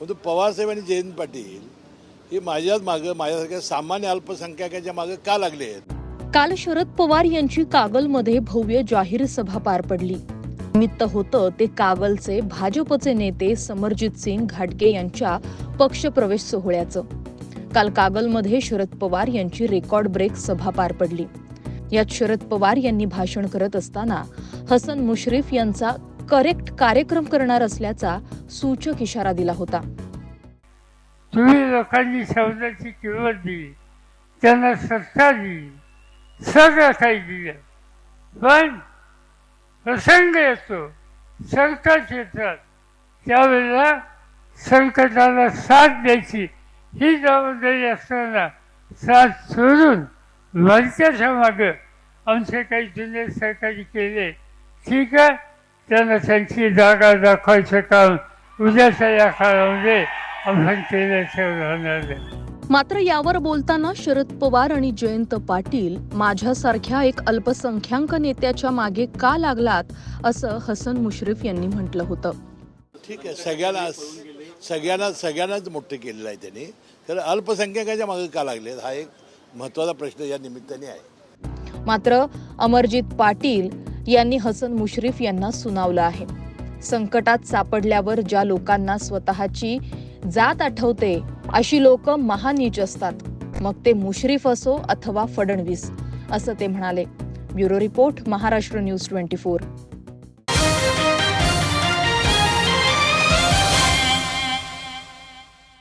परंतु पवारसाहेब आणि जयंत पाटील हे माझ्याच मागं माझ्यासारख्या सामान्य अल्पसंख्याकाच्या मागं का लागले आहेत? काल शरद पवार यांची कागलमध्ये भव्य जाहीर सभा पार पडली. निमित्त होतं ते कागलचे भाजपचे नेते समरजित सिंग घाटगे यांच्या पक्षप्रवेश सोहळ्याचं. काल कागलमध्ये शरद पवार यांची रेकॉर्ड ब्रेक सभा पार पडली. यात शरद पवार यांनी भाषण करत असताना हसन मुश्रीफ यांचा करेक्ट कार्यक्रम करणार असल्याचा सूचक इशारा दिला होता. तुम्ही लोकांनी शब्दाची किंमत दिली. त्यांना सत्ता दिली. सगळं काही दिलं. पण प्रसंग येतो. संकट येतात. त्यावेळेला संकटाला साथ द्यायची ही जबाबदारी असताना साथ सोडून वरच्याच्या मागं आमचे काही जुने सरकारी केले. ठीक आहे? त्यांना त्यांची जागा दाखवायचं काम उद्याच्या या काळामध्ये आपण केल्याशिवाय राहणार नाही. मात्र यावर बोलताना शरद पवार आणि जयंत पाटील माझ्यासारख्या एक अल्पसंख्याक नेत्याच्या मागे का लागलात असं हसन मुश्रीफ यांनी म्हटलं होतं. ठीक आहे सगळ्यांना सगळ्यांना सगळ्यांनाच मोठे केलेलं आहे त्यांनी. तर अल्पसंख्याकाच्या मागे का लागले? हा एक महत्त्वाचा प्रश्न या निमित्ताने आहे. मात्र अमरजित पाटील यांनी हसन मुश्रीफ यांना सुनावलं आहे. संकटात सापडल्यावर ज्या लोकांना स्वतःची जात आठवते अशी लोक महानीच असतात. मग ते मुश्रीफ असो अथवा फडणवीस असं ते म्हणाले. Bureau report Maharashtra news twenty four.